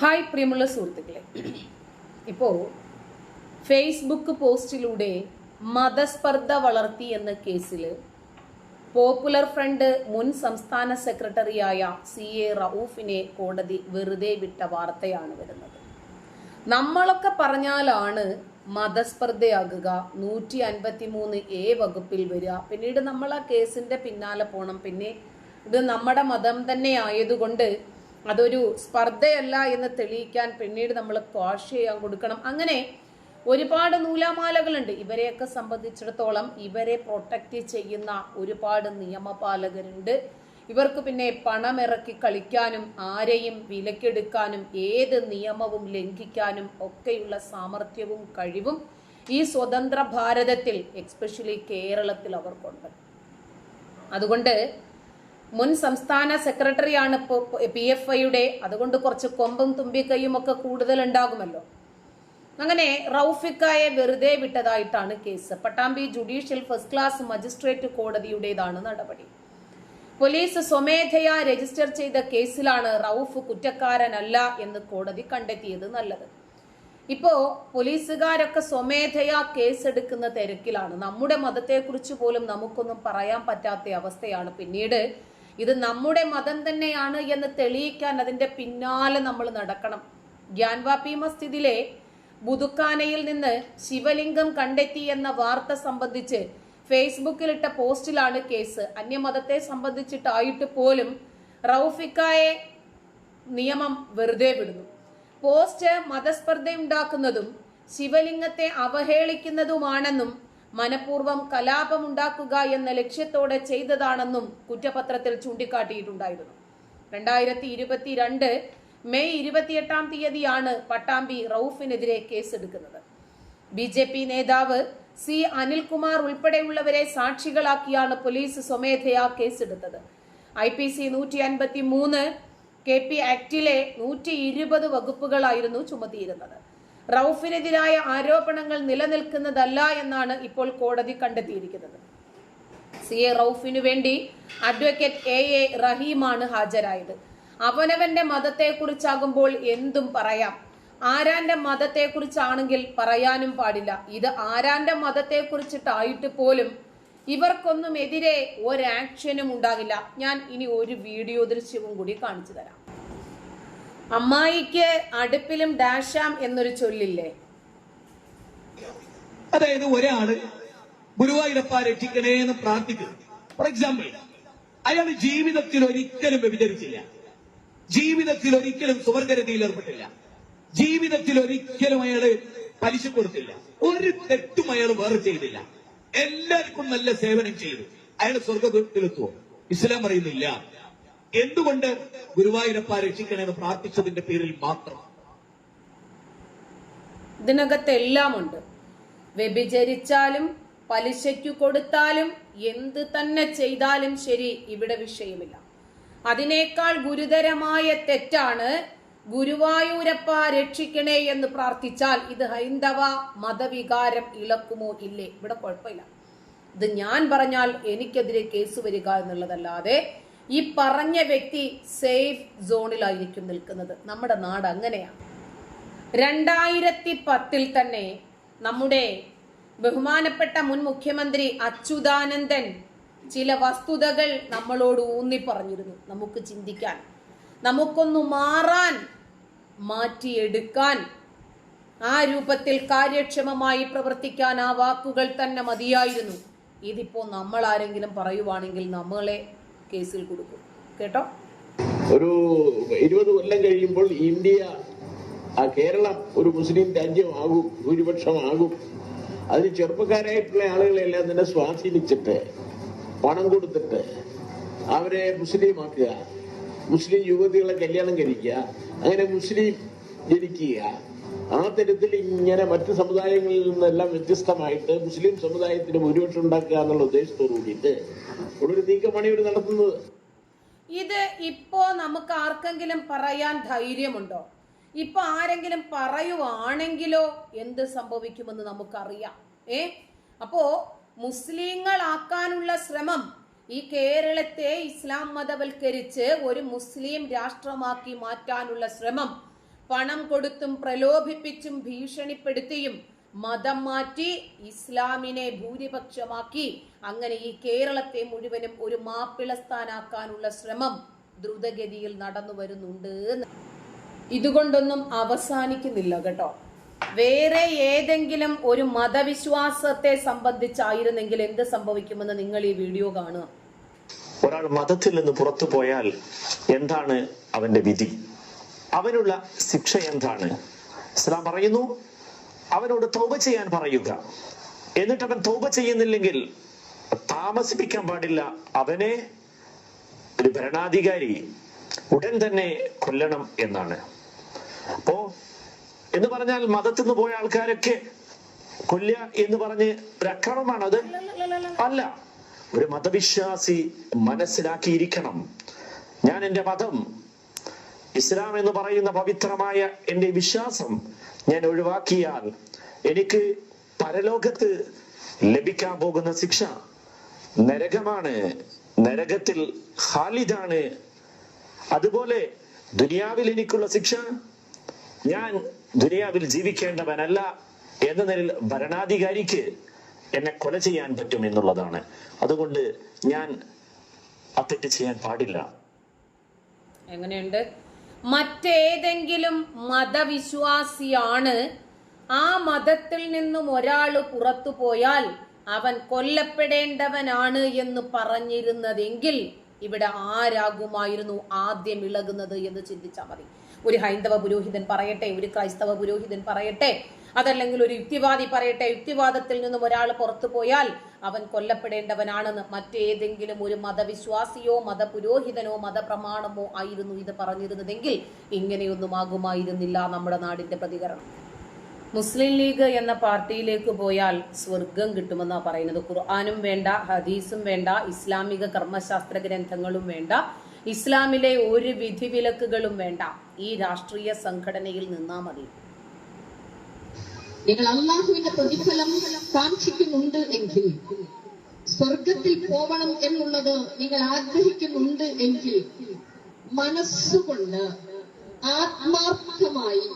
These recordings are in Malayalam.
ഹായ് പ്രിയമുള്ള സുഹൃത്തുക്കളെ. ഇപ്പോൾ ഫേസ്ബുക്ക് പോസ്റ്റിലൂടെ മതസ്പർദ്ധ വളർത്തി എന്ന കേസിൽ പോപ്പുലർ ഫ്രണ്ട് മുൻ സംസ്ഥാന സെക്രട്ടറിയായ സി എ റൌഫിനെ കോടതി വെറുതെ വിട്ട വാർത്തയാണ് വരുന്നത്. നമ്മളൊക്കെ പറഞ്ഞാലാണ് മതസ്പർദ്ധയാകുക നൂറ്റി അൻപത്തി മൂന്ന് എ വകുപ്പിൽ വരിക. പിന്നീട് നമ്മൾ ആ കേസിന്റെ പിന്നാലെ പോകണം പിന്നെ ഇത് നമ്മുടെ മതം തന്നെ ആയതുകൊണ്ട് അതൊരു സ്പർദ്ധയല്ല എന്ന് തെളിയിക്കാൻ പിന്നീട് നമ്മൾ ക്വാഷ് ചെയ്യാൻ കൊടുക്കണം. അങ്ങനെ ഒരുപാട് നൂലാമാലകളുണ്ട്. ഇവരെയൊക്കെ സംബന്ധിച്ചിടത്തോളം ഇവരെ പ്രൊട്ടക്റ്റ് ചെയ്യുന്ന ഒരുപാട് നിയമപാലകരുണ്ട്. ഇവർക്ക് പിന്നെ പണമിറക്കി കളിക്കാനും ആരെയും വിലക്കെടുക്കാനും ഏത് നിയമവും ലംഘിക്കാനും ഒക്കെയുള്ള സാമർഥ്യവും കഴിവും ഈ സ്വതന്ത്ര ഭാരതത്തിൽ എക്സ്പെഷ്യലി കേരളത്തിൽ അവർക്കുണ്ട്. അതുകൊണ്ട് മുൻ സംസ്ഥാന സെക്രട്ടറിയാണ് ഇപ്പോൾ പി എഫ് ഐയുടെ അതുകൊണ്ട് കുറച്ച് കൊമ്പും തുമ്പിക്കൈയും ഒക്കെ കൂടുതൽ ഉണ്ടാകുമല്ലോ അങ്ങനെ റൌഫിക്കായെ വെറുതെ വിട്ടതായിട്ടാണ് case. Pattambi judicial first class magistrate കോടതിയുടേതാണ് നടപടി. പോലീസ് സ്വമേധയാ രജിസ്റ്റർ ചെയ്ത കേസിലാണ് റൌഫ് കുറ്റക്കാരനല്ല എന്ന് കോടതി കണ്ടെത്തിയത് നല്ലത്. ഇപ്പോ പോലീസുകാരൊക്കെ സ്വമേധയാ കേസെടുക്കുന്ന തിരക്കിലാണ്. നമ്മുടെ മതത്തെക്കുറിച്ച് പോലും നമുക്കൊന്നും പറയാൻ പറ്റാത്ത അവസ്ഥയാണ് പിന്നീട് ഇത് നമ്മുടെ മതം തന്നെയാണ് എന്ന് തെളിയിക്കാൻ അതിന്റെ പിന്നാലെ നമ്മൾ നടക്കണം. ഗ്യാൻവാപ്പി മസ്ജിദിലെ ബുദുക്കാനയിൽ നിന്ന് ശിവലിംഗം കണ്ടെത്തി എന്ന വാർത്ത സംബന്ധിച്ച് ഫേസ്ബുക്കിലിട്ട പോസ്റ്റിലാണ് കേസ്. അന്യമതത്തെ സംബന്ധിച്ചിട്ടായിട്ട് പോലും റൌഫിക്കായെ നിയമം വെറുതെ വിടുന്നു. പോസ്റ്റ് മതസ്പർദ്ധയുണ്ടാക്കുന്നതും ശിവലിംഗത്തെ അവഹേളിക്കുന്നതുമാണെന്നും മനഃപൂർവം കലാപമുണ്ടാക്കുക എന്ന ലക്ഷ്യത്തോടെ ചെയ്തതാണെന്നും കുറ്റപത്രത്തിൽ ചൂണ്ടിക്കാട്ടിയിട്ടുണ്ടായിരുന്നു. രണ്ടായിരത്തി ഇരുപത്തിരണ്ട് മെയ് ഇരുപത്തിയെട്ടാം തീയതിയാണ് പട്ടാമ്പി റൌഫിനെതിരെ കേസെടുക്കുന്നത്. ബി ജെ പി നേതാവ് സി അനിൽകുമാർ ഉൾപ്പെടെയുള്ളവരെ സാക്ഷികളാക്കിയാണ് പോലീസ് സ്വമേധയാ കേസെടുത്തത്. ഐ പി സി നൂറ്റി അൻപത്തി മൂന്ന് കെ പി ആക്ടിലെ നൂറ്റി ഇരുപത് വകുപ്പുകളായിരുന്നു ചുമത്തിയിരുന്നത്. റൌഫിനെതിരായ ആരോപണങ്ങൾ നിലനിൽക്കുന്നതല്ല എന്നാണ് ഇപ്പോൾ കോടതി കണ്ടെത്തിയിരിക്കുന്നത്. സി എ റൌഫിനു വേണ്ടി അഡ്വക്കേറ്റ് എ എ റഹീമാണ് ഹാജരായത്. അവനവന്റെ മതത്തെക്കുറിച്ചാകുമ്പോൾ എന്തും പറയാം. ആരാന്റെ മതത്തെക്കുറിച്ചാണെങ്കിൽ പറയാനും പാടില്ല. ഇത് ആരാന്റെ മതത്തെക്കുറിച്ചിട്ടായിട്ട് പോലും ഇവർക്കൊന്നും എതിരെ ഒരാക്ഷനും ഉണ്ടാകില്ല. ഞാൻ ഇനി ഒരു വീഡിയോ ദൃശ്യവും കൂടി കാണിച്ചു തരാം. അമ്മായിക്ക് അടുപ്പിലും ഡാഷാം എന്നൊരു ചൊല്ലില്ലേ? അതായത് ഒരാൾ ഗുരുവായൂരപ്പ രക്ഷിക്കണേ എന്ന് പ്രാർത്ഥിക്കുന്നു. ഫോർ എക്സാമ്പിൾ അയാൾ ജീവിതത്തിൽ ഒരിക്കലും വ്യഭിചരിച്ചില്ല. ജീവിതത്തിൽ ഒരിക്കലും സുവർഗരതിയിൽ ഏർപ്പെട്ടില്ല. ജീവിതത്തിൽ ഒരിക്കലും അയാൾ പലിശ കൊടുത്തില്ല. ഒരു തെറ്റും അയാൾ വേറെ ചെയ്തില്ല. എല്ലാവർക്കും നല്ല സേവനം ചെയ്തു. അയാൾ സ്വർഗത്തിലെത്തുവോ ഇസ്ലാം പറയുന്നില്ല. എന്തുകൊണ്ട് ഗുരുവായൂരപ്പ രക്ഷിക്കണമെന്ന് പ്രാർത്ഥിച്ചതിന്റെ പേരിൽ മാത്രം? ഇതിനകത്ത് എല്ലാം ഉണ്ട് വ്യഭിചരിച്ചാലും പലിശയ്ക്കു കൊടുത്താലും എന്ത് തന്നെ ചെയ്താലും ശരി ഇവിടെ വിഷയമില്ല. അതിനേക്കാൾ ഗുരുതരമായ തെറ്റാണ് ഗുരുവായൂരപ്പ രക്ഷിക്കണേ എന്ന് പ്രാർത്ഥിച്ചാൽ ഇത് ഹൈന്ദവ മതവികാരം ഇളക്കുമോ ഇല്ലേ? ഇവിടെ കുഴപ്പമില്ല. ഇത് ഞാൻ പറഞ്ഞാൽ എനിക്കെതിരെ കേസ് വരിക എന്നുള്ളതല്ലാതെ ഈ പറഞ്ഞ വ്യക്തി സേഫ് സോണിലായിരിക്കും നിൽക്കുന്നത്. നമ്മുടെ നാട് അങ്ങനെയാണ്. രണ്ടായിരത്തി പത്തിൽ തന്നെ നമ്മുടെ ബഹുമാനപ്പെട്ട മുൻ മുഖ്യമന്ത്രി അച്യുതാനന്ദൻ ചില വസ്തുതകൾ നമ്മളോട് ഊന്നി പറഞ്ഞിരുന്നു നമുക്ക് ചിന്തിക്കാൻ നമുക്കൊന്നു മാറാൻ മാറ്റിയെടുക്കാൻ ആ രൂപത്തിൽ കാര്യക്ഷമമായി പ്രവർത്തിക്കാൻ ആ വാക്കുകൾ തന്നെ മതിയായിരുന്നു. ഇതിപ്പോ നമ്മൾ ആരെങ്കിലും പറയുവാണെങ്കിൽ നമ്മളെ കേസിൽ കൊടുക്കും. കേട്ടോ? ഒരു ഇരുപത് കൊല്ലം കഴിയുമ്പോൾ ഇന്ത്യ കേരളം ഒരു മുസ്ലിം രാജ്യമാകും ഭൂരിപക്ഷമാകും. അതിന് ചെറുപ്പക്കാരായിട്ടുള്ള ആളുകളെല്ലാം തന്നെ സ്വാധീനിച്ചിട്ട് പണം കൊടുത്തിട്ട് അവരെ മുസ്ലിമാക്കുക മുസ്ലിം യുവതികളെ കല്യാണം കഴിക്കുക അങ്ങനെ മുസ്ലിം ജനിക്കുക. ആ തരത്തിൽ ഇങ്ങനെ മറ്റ് സമുദായങ്ങളിൽ നിന്നെല്ലാം വ്യത്യസ്തമായിട്ട് മുസ്ലിം സമുദായത്തിന് ഭൂരിപക്ഷം ഉണ്ടാക്കുക എന്നുള്ള ഉദ്ദേശത്തോടു കൂടിയിട്ട് നീക്കമാണ് ഇവർ നടത്തുന്നത്. ഇത് ഇപ്പോ നമുക്ക് ആർക്കെങ്കിലും പറയാൻ ധൈര്യമുണ്ടോ? ഇപ്പൊ ആരെങ്കിലും പറയുവാണെങ്കിലോ എന്ത് സംഭവിക്കുമെന്ന് നമുക്കറിയാം. ഏ? അപ്പോ മുസ്ലിങ്ങളാക്കാനുള്ള ശ്രമം ഈ കേരളത്തെ ഇസ്ലാം മതവൽക്കരിച്ച് ഒരു മുസ്ലിം രാഷ്ട്രമാക്കി മാറ്റാനുള്ള ശ്രമം പണം കൊടുത്തും പ്രലോഭിപ്പിച്ചും ഭീഷണിപ്പെടുത്തിയും മതം മാറ്റി ഇസ്ലാമിനെ ഭൂരിപക്ഷമാക്കി. അങ്ങനെ ഈ കേരളത്തെ മുഴുവനും ഒരു മാപ്പിളസ്ഥാനാക്കാനുള്ള ശ്രമം ദ്രുതഗതിയിൽ നടന്നു വരുന്നുണ്ട് ഇതുകൊണ്ടൊന്നും അവസാനിക്കുന്നില്ല കേട്ടോ. വേറെ ഏതെങ്കിലും ഒരു മതവിശ്വാസത്തെ സംബന്ധിച്ചായിരുന്നെങ്കിൽ എന്ത് സംഭവിക്കുമെന്ന് നിങ്ങൾ ഈ വീഡിയോ കാണുക. ഒരാൾ മതത്തിൽ നിന്ന് പുറത്തു പോയാൽ എന്താണ് അവന്റെ വിധി? അവനുള്ള ശിക്ഷ എന്താണ്? ഇസ്ലാം പറയുന്നു അവനോട് തോപ ചെയ്യാൻ പറയുക. എന്നിട്ട് അവൻ തോപ ചെയ്യുന്നില്ലെങ്കിൽ താമസിപ്പിക്കാൻ പാടില്ല. അവനെ ഒരു ഭരണാധികാരി ഉടൻ തന്നെ കൊല്ലണം എന്നാണ്. അപ്പോ എന്ന് പറഞ്ഞാൽ മതത്തിൽ നിന്ന് പോയ ആൾക്കാരൊക്കെ കൊല്ല എന്ന് പറഞ്ഞ് ഒരു അക്രമമാണത്? അല്ല. ഒരു മതവിശ്വാസി മനസ്സിലാക്കിയിരിക്കണം. ഞാൻ എന്റെ മതം ഇസ്ലാം എന്ന് പറയുന്ന പവിത്രമായ എന്റെ വിശ്വാസം ഞാൻ ഒഴിവാക്കിയാൽ എനിക്ക് പരലോകത്ത് ലഭിക്കാൻ പോകുന്ന ശിക്ഷ നരകമാണ്. നരകത്തിൽ ഖാലിദാണ്. അതുപോലെ ദുനിയാവിൽ എനിക്കുള്ള ശിക്ഷ ഞാൻ ദുനിയാവിൽ ജീവിക്കേണ്ടവനല്ല എന്ന നിലയിൽ ഭരണാധികാരിക്ക് എന്നെ കൊല ചെയ്യാൻ പറ്റും എന്നുള്ളതാണ്. അതുകൊണ്ട് ഞാൻ അത്തെറ്റ് ചെയ്യാൻ പാടില്ല. എങ്ങനെയുണ്ട്? മറ്റേതെങ്കിലും മതവിശ്വാസിയാണ് ആ മതത്തിൽ നിന്നും ഒരാൾ പുറത്തു പോയാൽ അവൻ കൊല്ലപ്പെടേണ്ടവനാണ് എന്ന് പറഞ്ഞിരുന്നതെങ്കിൽ ഇവിടെ ആരാകുമായിരുന്നു ആദ്യം ഇളകുന്നത് എന്ന് ചിന്തിച്ചാൽ മതി. ഒരു ഹൈന്ദവ പുരോഹിതൻ പറയട്ടെ ഒരു ക്രൈസ്തവ പുരോഹിതൻ പറയട്ടെ അതല്ലെങ്കിൽ ഒരു യുക്തിവാദി പറയട്ടെ യുക്തിവാദത്തിൽ നിന്നും ഒരാൾ പുറത്തു പോയാൽ അവൻ കൊല്ലപ്പെടേണ്ടവനാണെന്ന് മറ്റേതെങ്കിലും ഒരു മതവിശ്വാസിയോ മതപുരോഹിതനോ മതപ്രമാണമോ ആയിരുന്നു ഇത് പറഞ്ഞിരുന്നതെങ്കിൽ ഇങ്ങനെയൊന്നും ആകുമായിരുന്നില്ല നമ്മുടെ നാടിന്റെ പ്രതികരണം. മുസ്ലിം ലീഗ് എന്ന പാർട്ടിയിലേക്ക് പോയാൽ സ്വർഗം കിട്ടുമെന്നാണ് പറയുന്നത്. ഖുർആാനും വേണ്ട ഹദീസും വേണ്ട ഇസ്ലാമിക കർമ്മശാസ്ത്ര ഗ്രന്ഥങ്ങളും വേണ്ട ഇസ്ലാമിലെ ഒരു വിധിവിലക്കുകളും വേണ്ട. ഈ രാഷ്ട്രീയ സംഘടനയിൽ നിന്നാ മതി. നിങ്ങൾ അള്ളാഹുവിന്റെ പ്രതിഫലം കാക്ഷിക്കുന്നുണ്ട് എങ്കിൽ സ്വർഗത്തിൽ പോകണം എന്നുള്ളത് നിങ്ങൾ ആഗ്രഹിക്കുന്നുണ്ട് എങ്കിൽ മനസ്സുകൊണ്ട് ആത്മാർത്ഥമായി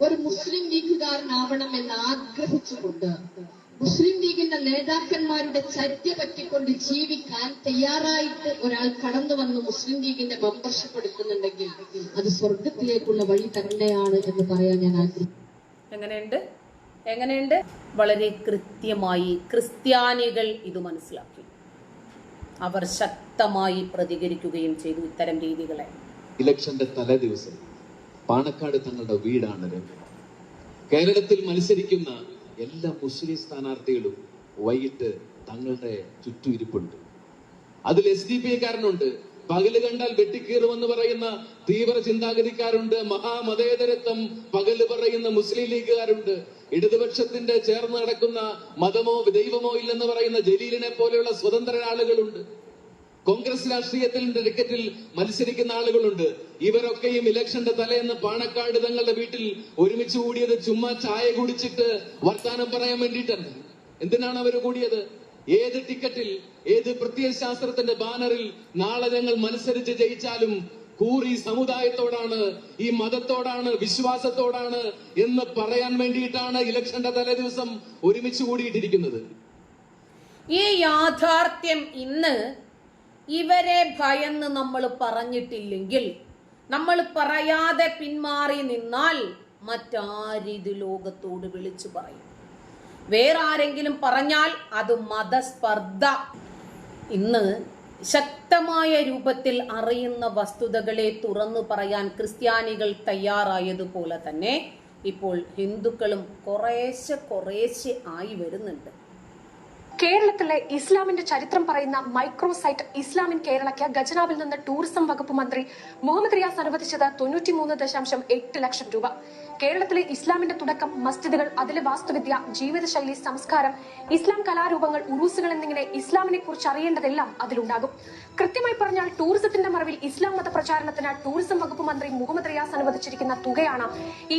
ഒരു മുസ്ലിം ലീഗുകാരനാവണം എന്ന് ആഗ്രഹിച്ചുകൊണ്ട് മുസ്ലിം ലീഗിന്റെ നേതാക്കന്മാരുടെ ചര്യ പറ്റിക്കൊണ്ട് ജീവിക്കാൻ തയ്യാറായിട്ട് ഒരാൾ കടന്നു വന്ന് മുസ്ലിം ലീഗിന്റെ മെമ്പർഷിപ്പ് എടുക്കുന്നുണ്ടെങ്കിൽ അത് സ്വർഗത്തിലേക്കുള്ള വഴി തന്നെയാണ് എന്ന് പറയാൻ ഞാൻ ആഗ്രഹിക്കുന്നു. എങ്ങനെയുണ്ട്? എങ്ങനെയുണ്ട്? വളരെ കൃത്യമായി ക്രിസ്ത്യാനികൾ ഇത് മനസ്സിലാക്കി. അവർ ശക്തമായി പ്രതികരിക്കുകയും ചെയ്തു ഇത്തരം രീതികളെ. ഇലക്ഷന്റെ തലേ ദിവസം പാണക്കാട് തങ്ങളുടെ വീടാണ് കേരളത്തിൽ മത്സരിക്കുന്ന എല്ലാ മുസ്ലിം സ്ഥാനാർത്ഥികളും വൈകിട്ട് തങ്ങളുടെ ചുറ്റും ഇരിപ്പുണ്ട്. അതിൽ എസ് ഡി പി കാരനുണ്ട് പകൽ കണ്ടാൽ വെട്ടിക്കീറുമെന്ന് പറയുന്ന തീവ്ര ചിന്താഗതിക്കാരുണ്ട്. മഹാമതേതരത്വം പകൽ പറയുന്ന മുസ്ലിം ലീഗുകാരുണ്ട്. ഇടതുപക്ഷത്തിന്റെ ചേർന്ന് നടക്കുന്ന മതമോ ദൈവമോ ഇല്ലെന്ന് പറയുന്ന ജലീലിനെ പോലെയുള്ള സ്വതന്ത്ര ആളുകളുണ്ട്. കോൺഗ്രസ് രാഷ്ട്രീയത്തിന്റെ ടിക്കറ്റിൽ മത്സരിക്കുന്ന ആളുകളുണ്ട്. ഇവരൊക്കെയും ഇലക്ഷന്റെ തലേന്ന് പാണക്കാട് തങ്ങളുടെ വീട്ടിൽ ഒരുമിച്ച് കൂടിയത് ചുമ്മാ ചായ കുടിച്ചിട്ട് വർത്താനം പറയാൻ വേണ്ടിയിട്ടാണ്. എന്തിനാണ് അവർ കൂടിയത്? ഏത് ടിക്കറ്റിൽ ഏത് പ്രത്യയശാസ്ത്രത്തിന്റെ ബാനറിൽ നാളെ ഞങ്ങൾ മത്സരിച്ച് ജയിച്ചാലും കൂറി സമുദായത്തോടാണ് ഈ മതത്തോടാണ് വിശ്വാസത്തോടാണ് എന്ന് പറയാൻ വേണ്ടിയിട്ടാണ് ഇലക്ഷന്റെ തലേ ദിവസം ഒരുമിച്ച് കൂടിയിട്ടിരിക്കുന്നത്. ഈ യാഥാർത്ഥ്യം ഇന്ന് ഇവരെ ഭയന്ന് നമ്മൾ പറഞ്ഞിട്ടില്ലെങ്കിൽ നമ്മൾ പറയാതെ പിന്മാറി നിന്നാൽ മറ്റാരിത് ലോകത്തോട് വിളിച്ചു പറയും. വേറെ ആരെങ്കിലും പറഞ്ഞാൽ അത് മതസ്പർദ്ധ. ഇന്ന് ശക്തമായ രൂപത്തിൽ അറിയുന്ന വസ്തുതകളെ തുറന്നു പറയാൻ ക്രിസ്ത്യാനികൾ തയ്യാറായതുപോലെ തന്നെ ഇപ്പോൾ ഹിന്ദുക്കളും കുറേശ്ശെ കുറേശ്ശെ ആയി വരുന്നുണ്ട്. കേരളത്തിലെ ഇസ്ലാമിന്റെ ചരിത്രം പറയുന്ന മൈക്രോസൈറ്റ് ഇസ്ലാമിൻ കേരളയ്ക്ക് ഖജനാവിൽ നിന്ന് ടൂറിസം വകുപ്പ് മന്ത്രി മുഹമ്മദ് റിയാസ് അനുവദിച്ചത് തൊണ്ണൂറ്റിമൂന്ന് ദശാംശം എട്ട് ലക്ഷം രൂപ. കേരളത്തിലെ ഇസ്ലാമിന്റെ തുടക്കം മസ്ജിദുകൾ അതിലെ വാസ്തുവിദ്യ ജീവിതശൈലി സംസ്കാരം ഇസ്ലാം കലാരൂപങ്ങൾ ഉറൂസുകൾ എന്നിങ്ങനെ ഇസ്ലാമിനെ കുറിച്ച് അറിയേണ്ടതെല്ലാം അതിലുണ്ടാകും. കൃത്യമായി പറഞ്ഞാൽ ടൂറിസത്തിന്റെ മറവിൽ ഇസ്ലാം മത പ്രചാരണത്തിന് ടൂറിസം വകുപ്പ് മന്ത്രി മുഹമ്മദ് റിയാസ് അനുവദിച്ചിരിക്കുന്ന തുകയാണ്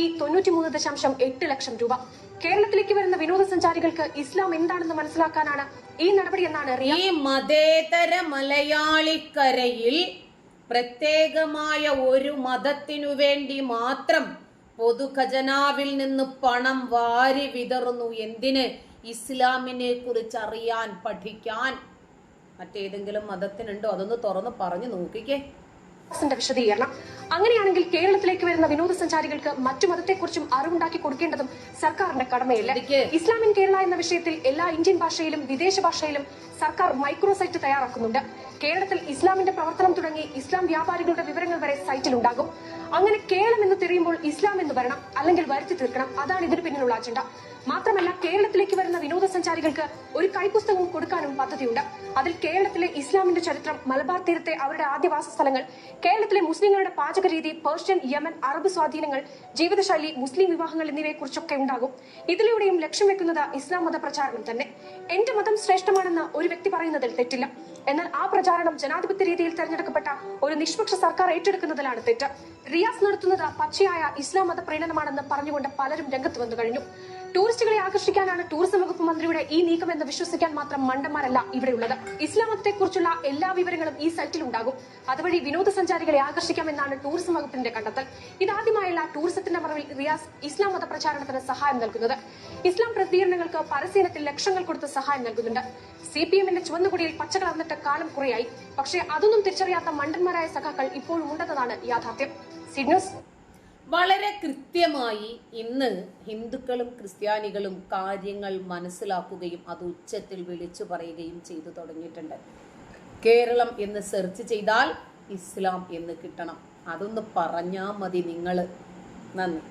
ഈ തൊണ്ണൂറ്റിമൂന്ന് ദശാംശം എട്ട് ലക്ഷം രൂപ. കേരളത്തിലേക്ക് വരുന്ന വിനോദസഞ്ചാരികൾക്ക് ഇസ്ലാം എന്താണെന്ന് മനസ്സിലാക്കാനാണ് ഈ നടപടി എന്നാണ് ഈ മതേതര മലയാളിക്കരയിൽ പ്രത്യേകമായ ഒരു മതത്തിനു വേണ്ടി മാത്രം പൊതു പൊതുഖജനാവിൽ നിന്ന് പണം വാരി വിതറുന്നു. എന്തിന്? ഇസ്ലാമിനെ കുറിച്ച് അറിയാൻ പഠിക്കാൻ. മറ്റേതെങ്കിലും മതത്തിനുണ്ടോ? അതൊന്ന് തുറന്ന് പറഞ്ഞു നോക്കിക്കേ. വിശദീകരണം. അങ്ങനെയാണെങ്കിൽ കേരളത്തിലേക്ക് വരുന്ന വിനോദസഞ്ചാരികൾക്ക് മറ്റു മതത്തെക്കുറിച്ചും അറിവുണ്ടാക്കി കൊടുക്കേണ്ടതും സർക്കാരിന്റെ കടമയല്ല. ഇസ്ലാമിൻ കേരള എന്ന വിഷയത്തിൽ എല്ലാ ഇന്ത്യൻ ഭാഷയിലും വിദേശ ഭാഷയിലും സർക്കാർ മൈക്രോസൈറ്റ് തയ്യാറാക്കുന്നുണ്ട്. കേരളത്തിൽ ഇസ്ലാമിന്റെ പ്രവർത്തനം തുടങ്ങി ഇസ്ലാം വ്യാപാരികളുടെ വിവരങ്ങൾ വരെ സൈറ്റിൽ ഉണ്ടാകും അങ്ങനെ കേരളം എന്ന് തിരിയുമ്പോൾ ഇസ്ലാം എന്ന് വരണം അല്ലെങ്കിൽ വരുത്തി തീർക്കണം. അതാണ് ഇതിന് പിന്നിലുള്ള അജണ്ട. മാത്രമല്ല കേരളത്തിലേക്ക് വരുന്ന വിനോദസഞ്ചാരികൾക്ക് ഒരു കൈപുസ്തകവും കൊടുക്കാനും പദ്ധതിയുണ്ട്. അതിൽ കേരളത്തിലെ ഇസ്ലാമിന്റെ ചരിത്രം മലബാർ തീരത്തെ അവരുടെ ആദ്യവാസ സ്ഥലങ്ങൾ കേരളത്തിലെ മുസ്ലിങ്ങളുടെ പാചക രീതി പേർഷ്യൻ യമൻ അറബ് സ്വാധീനങ്ങൾ ജീവിതശൈലി മുസ്ലിം വിവാഹങ്ങൾ എന്നിവയെക്കുറിച്ചൊക്കെ ഉണ്ടാകും. ഇതിലൂടെയും ലക്ഷ്യം വെക്കുന്നത് ഇസ്ലാം മത പ്രചാരണം തന്നെ. എന്റെ മതം ശ്രേഷ്ഠമാണെന്ന് ഒരു വ്യക്തി പറയുന്നതിൽ തെറ്റില്ല. എന്നാൽ ആ പ്രചാരണം ജനാധിപത്യ രീതിയിൽ തെരഞ്ഞെടുക്കപ്പെട്ട ഒരു നിഷ്പക്ഷ സർക്കാർ ഏറ്റെടുക്കുന്നതിലാണ് തെറ്റ്. റിയാസ് നടത്തുന്നത് പച്ചയായ ഇസ്ലാം മത പ്രീണനമാണെന്ന് പറഞ്ഞുകൊണ്ട് പലരും രംഗത്ത് വന്നു കഴിഞ്ഞു. ടൂറിസ്റ്റുകളെ ആകർഷിക്കാനാണ് ടൂറിസം വകുപ്പ് മന്ത്രിയുടെ ഈ നീക്കം എന്ന് വിശ്വസിക്കാൻ മാത്രം മണ്ടന്മാരല്ല ഇവിടെയുള്ളത്. ഇസ്ലാം മതത്തെക്കുറിച്ചുള്ള എല്ലാ വിവരങ്ങളും ഈ സൈറ്റിൽ ഉണ്ടാകും. അതുവഴി വിനോദസഞ്ചാരികളെ ആകർഷിക്കാമെന്നാണ് ടൂറിസം വകുപ്പിന്റെ കണ്ടെത്തൽ. ഇതാദ്യമായല്ല ടൂറിസത്തിന്റെ മറവിൽ റിയാസ് ഇസ്ലാം മത പ്രചാരണത്തിന് സഹായം നൽകുന്നത്. ഇസ്ലാം പ്രസിദ്ധീകരണങ്ങൾക്ക് പരസ്യത്തിൽ ലക്ഷങ്ങൾ കൊടുത്ത് സഹായം നൽകുന്നുണ്ട്. സി പി എമ്മിന്റെ ചുവന്നുകുടിയിൽ പച്ചകളർന്നിട്ട് കാലം കുറയായി. പക്ഷേ അതൊന്നും തിരിച്ചറിയാത്ത മണ്ടന്മാരായ സഖാക്കൾ ഇപ്പോഴും ഉണ്ടെന്നതാണ് യാഥാർത്ഥ്യം. സിഡ്നസ് വളരെ കൃത്യമായി ഇന്ന് ഹിന്ദുക്കളും ക്രിസ്ത്യാനികളും കാര്യങ്ങൾ മനസ്സിലാക്കുകയും അത് ഉച്ചത്തിൽ വിളിച്ചു പറയുകയും ചെയ്തു തുടങ്ങിയിട്ടുണ്ട്. കേരളം എന്ന് സെർച്ച് ചെയ്താൽ ഇസ്ലാം എന്ന് കിട്ടണം. അതൊന്ന് പറഞ്ഞാൽ മതി നിങ്ങൾ നന്ദി.